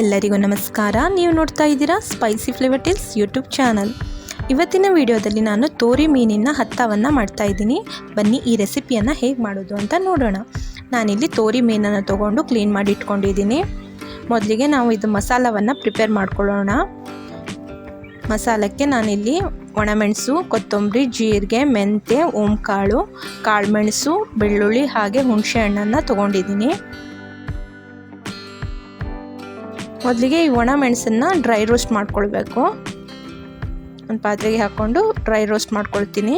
ಎಲ್ಲರಿಗೂ ನಮಸ್ಕಾರ. ನೀವು ನೋಡ್ತಾ ಇದ್ದೀರಾ spicy flavour tills YouTube channel. ಇವತ್ತಿನ ವಿಡಿಯೋದಲ್ಲಿ ನಾನು ತೋರಿ ಮೀನಿನ ಹತ್ತವನ್ನು ಮಾಡ್ತಾ ಇದ್ದೀನಿ. ಬನ್ನಿ ಈ ರೆಸಿಪಿಯನ್ನು ಹೇಗೆ ಮಾಡೋದು ಅಂತ ನೋಡೋಣ. ನಾನಿಲ್ಲಿ ತೋರಿ ಮೀನನ್ನು ತೊಗೊಂಡು ಕ್ಲೀನ್ ಮಾಡಿ ಇಟ್ಕೊಂಡಿದ್ದೀನಿ. ಮೊದಲಿಗೆ ನಾವು ಇದು ಮಸಾಲವನ್ನು ಪ್ರಿಪೇರ್ ಮಾಡ್ಕೊಳ್ಳೋಣ. ಮಸಾಲಕ್ಕೆ ನಾನಿಲ್ಲಿ ಒಣಮೆಣಸು, ಕೊತ್ತಂಬರಿ, ಜೀರಿಗೆ, ಮೆಂತ್ಯ, ಓಂಕಾಳು, ಕಾಳುಮೆಣಸು, ಬೆಳ್ಳುಳ್ಳಿ ಹಾಗೆ ಹುಣಸೆ ಹಣ್ಣನ್ನು ತೊಗೊಂಡಿದ್ದೀನಿ. ಮೊದಲಿಗೆ ಈ ಒಣ ಮೆಣಸನ್ನು ಡ್ರೈ ರೋಸ್ಟ್ ಮಾಡ್ಕೊಳ್ಬೇಕು. ಒಂದು ಪಾತ್ರೆಗೆ ಹಾಕ್ಕೊಂಡು ಡ್ರೈ ರೋಸ್ಟ್ ಮಾಡ್ಕೊಳ್ತೀನಿ.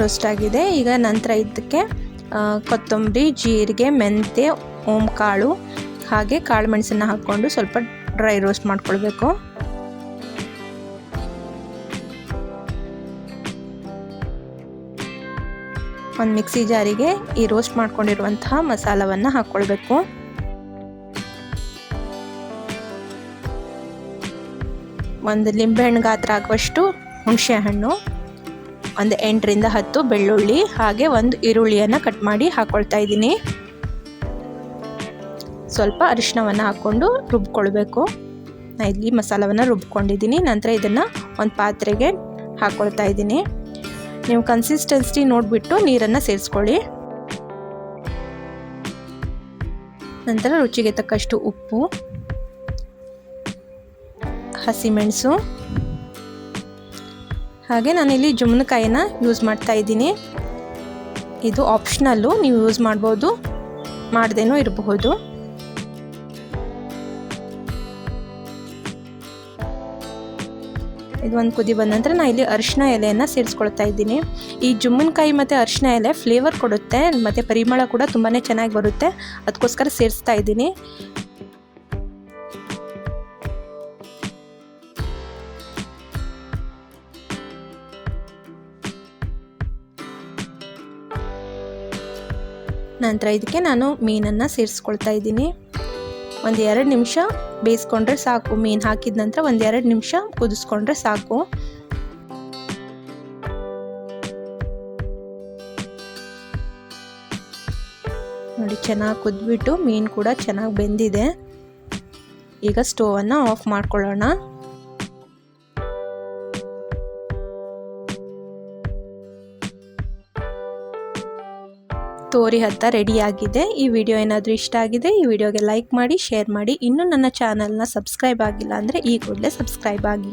ರೋಸ್ಟ್ ಆಗಿದೆ. ಈಗ ನಂತರ ಇದಕ್ಕೆ ಕೊತ್ತಂಬರಿ, ಜೀರಿಗೆ, ಮೆಂತ್ಯ ಓಂಕಾಳು ಹಾಗೆ ಕಾಳು ಮೆಣಸನ್ನು ಹಾಕ್ಕೊಂಡು ಸ್ವಲ್ಪ ಡ್ರೈ ರೋಸ್ಟ್ ಮಾಡ್ಕೊಳ್ಬೇಕು. ಒಂದು ಮಿಕ್ಸಿ ಜಾರಿಗೆ ಈ ರೋಸ್ಟ್ ಮಾಡ್ಕೊಂಡಿರುವಂತಹ ಮಸಾಲವನ್ನು ಹಾಕ್ಕೊಳ್ಬೇಕು ಒಂದು ಲಿಂಬೆಹಣ್ಣು ಗಾತ್ರ ಆಗುವಷ್ಟು ಹುಣಸೆ ಹಣ್ಣು ಒಂದು ಎಂಟರಿಂದ ಹತ್ತು ಬೆಳ್ಳುಳ್ಳಿ, ಹಾಗೆ ಒಂದು ಈರುಳ್ಳಿಯನ್ನು ಕಟ್ ಮಾಡಿ ಹಾಕ್ಕೊಳ್ತಾ ಇದ್ದೀನಿ. ಸ್ವಲ್ಪ ಅರಿಶಿನವನ್ನು ಹಾಕ್ಕೊಂಡು ರುಬ್ಕೊಳ್ಬೇಕು. ನಾನು ಇಲ್ಲಿ ಮಸಾಲವನ್ನು ರುಬ್ಕೊಂಡಿದ್ದೀನಿ, ನಂತರ ಇದನ್ನು ಒಂದು ಪಾತ್ರೆಗೆ ಹಾಕ್ಕೊಳ್ತಾ ಇದ್ದೀನಿ. ನೀವು ಕನ್ಸಿಸ್ಟೆನ್ಸಿ ನೋಡಿಬಿಟ್ಟು ನೀರನ್ನು ಸೇರಿಸ್ಕೊಳ್ಳಿ. ನಂತರ ರುಚಿಗೆ ತಕ್ಕಷ್ಟು ಉಪ್ಪು, ಹಸಿಮೆಣಸು, ಹಾಗೆ ನಾನಿಲ್ಲಿ ಜುಮ್ನಕಾಯಿನ ಯೂಸ್ ಮಾಡ್ತಾ ಇದ್ದೀನಿ. ಇದು ಆಪ್ಷನಲ್ಲು ನೀವು ಯೂಸ್ ಮಾಡ್ಬೋದು, ಮಾಡ್ದೇನೂ ಇರಬಹುದು. ಇದು ಒಂದು ಕುದಿ ಬಂದ ನಂತರ ನಾನು ಇಲ್ಲಿ ಅರಿಶಿನ ಎಲೆಯನ್ನು ಸೇರಿಸ್ಕೊಳ್ತಾ ಇದ್ದೀನಿ. ಈ ಜುಮ್ಮನಕಾಯಿ ಮತ್ತು ಅರಿಶಿನ ಎಲೆ ಫ್ಲೇವರ್ ಕೊಡುತ್ತೆ, ಮತ್ತು ಪರಿಮಳ ಕೂಡ ತುಂಬಾ ಚೆನ್ನಾಗಿ ಬರುತ್ತೆ. ಅದಕ್ಕೋಸ್ಕರ ಸೇರಿಸ್ತಾ ಇದ್ದೀನಿ. ನಂತರ ಇದಕ್ಕೆ ನಾನು ಮೀನನ್ನು ಸೇರಿಸ್ಕೊಳ್ತಾ ಇದ್ದೀನಿ. ಒಂದು ಎರಡು ನಿಮಿಷ ಬೇಯಿಸ್ಕೊಂಡ್ರೆ ಸಾಕು. ಮೀನು ಹಾಕಿದ ನಂತರ ಒಂದು ಎರಡು ನಿಮಿಷ ಕುದಿಸ್ಕೊಂಡ್ರೆ ಸಾಕು. ನೋಡಿ, ಚೆನ್ನಾಗಿ ಕುದ್ಬಿಟ್ಟು ಮೀನು ಕೂಡ ಚೆನ್ನಾಗಿ ಬೆಂದಿದೆ. ಈಗ ಸ್ಟೋವನ್ನು ಆಫ್ ಮಾಡ್ಕೊಳ್ಳೋಣ. ತೋರಿ ಹತ್ತ ರೆಡಿಯಾಗಿದೆ ಈ ವಿಡಿಯೋ ಏನಾದರೂ ಇಷ್ಟ ಆಗಿದೆ, ಈ ವಿಡಿಯೋಗೆ ಲೈಕ್ ಮಾಡಿ ಶೇರ್ ಮಾಡಿ. ಇನ್ನೂ ನನ್ನ ಚಾನಲ್ನ ಸಬ್ಸ್ಕ್ರೈಬ್ ಆಗಿಲ್ಲ ಅಂದರೆ ಈ ಕೂಡಲೇ ಸಬ್ಸ್ಕ್ರೈಬ್ ಆಗಿ.